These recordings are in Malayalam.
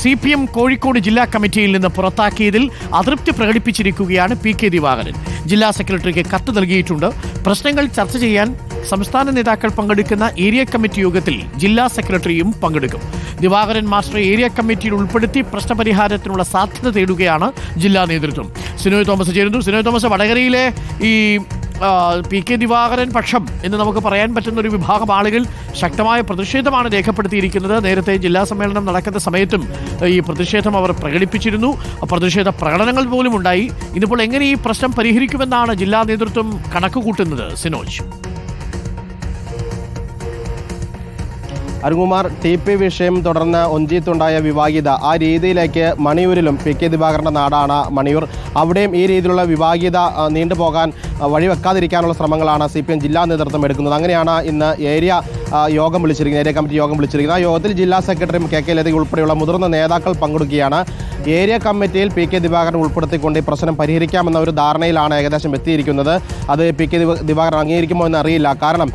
സി പി എം കോഴിക്കോട് ജില്ലാ കമ്മിറ്റിയിൽ നിന്ന് പുറത്താക്കിയതിൽ അതൃപ്തി പ്രകടിപ്പിച്ചിരിക്കുകയാണ് പി കെ ദിവാകരൻ. ജില്ലാ സെക്രട്ടറിക്ക് കത്ത് നൽകിയിട്ടുണ്ട്. പ്രശ്നങ്ങൾ ചർച്ച ചെയ്യാൻ സംസ്ഥാന നേതാക്കൾ പങ്കെടുക്കുന്ന ഏരിയ കമ്മിറ്റി യോഗത്തിൽ ജില്ലാ സെക്രട്ടറിയും പങ്കെടുക്കും. ദിവാകരൻ മാസ്റ്റർ ഏരിയ കമ്മിറ്റിയിൽ ഉൾപ്പെടുത്തി പ്രശ്നപരിഹാരത്തിനുള്ള സാധ്യത തേടുകയാണ് ജില്ലാ നേതൃത്വം. സിനോയ് തോമസ് ചേരുന്നു. സിനോയ് തോമസ് വടകരയിലെ ഈ പി കെ ദിവാകരൻ പക്ഷം എന്ന് നമുക്ക് പറയാൻ പറ്റുന്ന ഒരു വിഭാഗം ആളുകൾ ശക്തമായ പ്രതിഷേധമാണ് രേഖപ്പെടുത്തിയിരിക്കുന്നത്. നേരത്തെ ജില്ലാ സമ്മേളനം നടക്കുന്ന സമയത്തും ഈ പ്രതിഷേധം അവർ പ്രകടിപ്പിച്ചിരുന്നു. പ്രതിഷേധ പ്രകടനങ്ങൾ പോലും ഉണ്ടായി. ഇതിപ്പോൾ എങ്ങനെ ഈ പ്രശ്നം പരിഹരിക്കുമെന്നാണ് ജില്ലാ നേതൃത്വം കണക്കുകൂട്ടുന്നത് സിനോജ്? അരുൺകുമാർ ടി പി വിഷയം തുടർന്ന് ഒഞ്ചിത്തുണ്ടായ വിവാഹിത. ആ രീതിയിലേക്ക് മണിയൂരിലും പി കെ ദിവാകരന്റെ നാടാണ് മണിയൂർ. അവിടെയും ഈ രീതിയിലുള്ള ആ, നീണ്ടുപോകാൻ വഴിവെക്കാതിരിക്കാനുള്ള ശ്രമങ്ങളാണ് സി പി എം ജില്ലാ നേതൃത്വം എടുക്കുന്നത്. അങ്ങനെയാണ് ഇന്ന് ഏരിയ യോഗം വിളിച്ചിരിക്കുന്നത് ഏരിയ കമ്മിറ്റി യോഗം വിളിച്ചിരിക്കുന്നത്. ആ യോഗത്തിൽ ജില്ലാ സെക്രട്ടറിയും കെ കെ ലതി ഉൾപ്പെടെയുള്ള മുതിർന്ന നേതാക്കൾ പങ്കെടുക്കുകയാണ്. ഏരിയ കമ്മിറ്റിയിൽ പി കെ ദിവാകരൻ ഉൾപ്പെടുത്തിക്കൊണ്ട് ഈ പ്രശ്നം പരിഹരിക്കാമെന്ന ഒരു ധാരണയിലാണ് ഏകദേശം എത്തിയിരിക്കുന്നത്. അത് പി കെ ദിവ- ദിവാകരൻ അംഗീകരിക്കുമോ എന്ന് അറിയില്ല കാരണം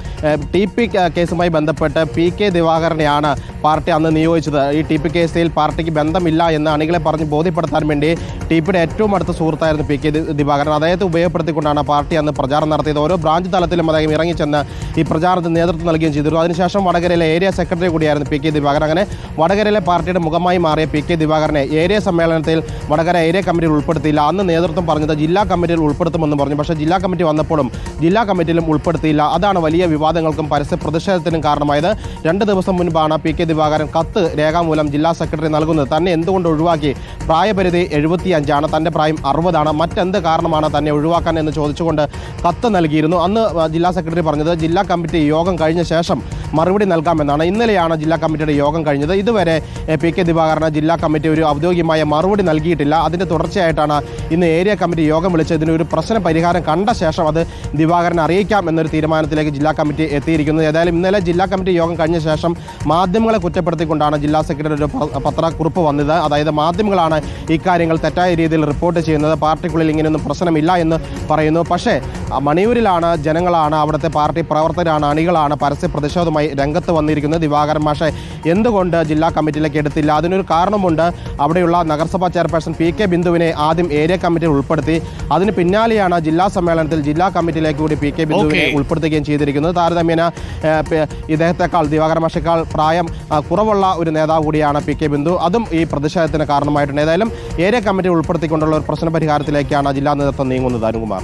ടി പി കേസുമായി ബന്ധപ്പെട്ട് പി കെ ദിവാകരനെയാണ് പാർട്ടി അന്ന് നിയോഗിച്ചത്. ഈ ടി പി കേസിൽ പാർട്ടിക്ക് ബന്ധമില്ല എന്ന് അണികളെ പറഞ്ഞ് ബോധ്യപ്പെടുത്താൻ വേണ്ടി ടി പിയുടെ ഏറ്റവും അടുത്ത സുഹൃത്തായിരുന്നു പി കെ ദിവാകരൻ. അദ്ദേഹത്തെ ഉപയോഗപ്പെടുത്തിക്കൊണ്ടാണ് പാർട്ടി അന്ന് പ്രചാരണം നടത്തിയത്. ഓരോ ബ്രാഞ്ച് തലത്തിലും അദ്ദേഹം ഇറങ്ങിച്ചെന്ന് ഈ പ്രചാരണത്തിന് നേതൃത്വം നൽകുകയും ചെയ്തിരുന്നു. അതിനുശേഷം വടകരയിലെ ഏരിയ സെക്രട്ടറി കൂടിയായിരുന്നു പി കെ ദിവാകരൻ. അങ്ങനെ വടകരയിലെ പാർട്ടിയുടെ മുഖമായി മാറിയ പി കെ ദിവാകരനെ ഏരിയ സമ്മേളനത്തിൽ വടകര ഏരിയ കമ്മിറ്റിയിൽ ഉൾപ്പെടുത്തിയില്ല. അന്ന് നേതൃത്വം പറഞ്ഞത് ജില്ലാ കമ്മിറ്റിയിൽ ഉൾപ്പെടുത്തുമെന്ന് പറഞ്ഞു. പക്ഷേ ജില്ലാ കമ്മിറ്റി വന്നപ്പോഴും ജില്ലാ കമ്മിറ്റിയിലും ഉൾപ്പെടുത്തിയില്ല. അതാണ് വലിയ വിവാദങ്ങൾക്കും പരസ്യ പ്രതിഷേധത്തിനും കാരണമായത്. രണ്ട് ദിവസം മുൻപാണ് പി കെ ദിവാകരൻ കത്ത് രേഖാമൂലം ജില്ലാ സെക്രട്ടറി നൽകുന്നത് തന്നെ എന്തുകൊണ്ട് ഒഴിവാക്കി? പ്രായപരിധി എഴുപത്തി അഞ്ചാണ് തന്റെ പ്രായം അറുപതാണ്. മറ്റെന്ത് കാരണമാണ് തന്നെ ഒഴിവാക്കാൻ എന്ന് ചോദിച്ചുകൊണ്ട് കത്ത് നൽകിയിരുന്നു. അന്ന് ജില്ലാ സെക്രട്ടറി പറഞ്ഞത് ജില്ലാ കമ്മിറ്റി യോഗം കഴിഞ്ഞ ശേഷം മറുപടി നൽകാമെന്നാണ് ഇന്നലെയാണ് ജില്ലാ കമ്മിറ്റിയുടെ യോഗം കഴിഞ്ഞത്. ഇതുവരെ പി കെ ദിവാകരന് ജില്ലാ കമ്മിറ്റി ഒരു ഔദ്യോഗികമായ മറുപടി നൽകിയിട്ടില്ല. അതിന്റെ തുടർച്ചയായിട്ടാണ് ഇന്ന് ഏരിയ കമ്മിറ്റി യോഗം വിളിച്ച് ഇതിനൊരു പ്രശ്ന പരിഹാരം കണ്ട ശേഷം അത് ദിവാകരനെ അറിയിക്കാം എന്നൊരു തീരുമാനത്തിലേക്ക് ജില്ലാ കമ്മിറ്റി എത്തിയിരിക്കുന്നത് ഏതായാലും ഇന്നലെ ജില്ലാ കമ്മിറ്റി യോഗം കഴിഞ്ഞ ശേഷം മാധ്യമങ്ങളെ കുറ്റപ്പെടുത്തിക്കൊണ്ടാണ് ജില്ലാ സെക്രട്ടറി ഒരു പത്രക്കുറിപ്പ് വന്നത്. അതായത് മാധ്യമങ്ങളാണ് ഇക്കാര്യങ്ങൾ തെറ്റായ രീതിയിൽ റിപ്പോർട്ട് ചെയ്യുന്നത്. പാർട്ടിക്കുള്ളിൽ ഇങ്ങനെയൊന്നും പ്രശ്നമില്ല എന്ന് പറയുന്നു. പക്ഷേ മണിയൂരിലാണ് ജനങ്ങളാണ് അവിടുത്തെ പാർട്ടി പ്രവർത്തകരാണ് അണികളാണ് പരസ്യ പ്രതിഷേധവുമായി രംഗത്ത് വന്നിരിക്കുന്നത്. ദിവാകരൻ മാഷെ എന്തുകൊണ്ട് ജില്ലാ കമ്മിറ്റിയിലേക്ക് എടുത്തില്ല? അതിനൊരു കാരണമുണ്ട്. അവിടെയുള്ള നഗരസഭാ ചെയർപേഴ്സൺ പി കെ ബിന്ദുവിനെ ആദ്യം ഏരിയ കമ്മിറ്റിയിൽ ഉൾപ്പെടുത്തി. അതിന് പിന്നാലെയാണ് ജില്ലാ സമ്മേളനത്തിൽ ജില്ലാ കമ്മിറ്റിയിലേക്ക് കൂടി പി കെ ബിന്ദുവിനെ. ഉൾപ്പെടുത്തുകയും ചെയ്തിരിക്കുന്നത്. താരതമ്യേന ഇദ്ദേഹത്തെക്കാൾ ദിവാകര മാഷേക്കാൾ പ്രായം കുറവുള്ള ഒരു നേതാവ് കൂടിയാണ് പി കെ ബിന്ദു. അതും ഈ പ്രതിഷേധത്തിന് കാരണമായിട്ടുണ്ട്. ഏതായാലും ഏരിയ കമ്മിറ്റി ഉൾപ്പെടുത്തിക്കൊണ്ടുള്ള ഒരു പ്രശ്ന പരിഹാരത്തിലേക്കാണ് ജില്ലാ നേതൃത്വം നീങ്ങുന്നത്. അരുൺകുമാർ.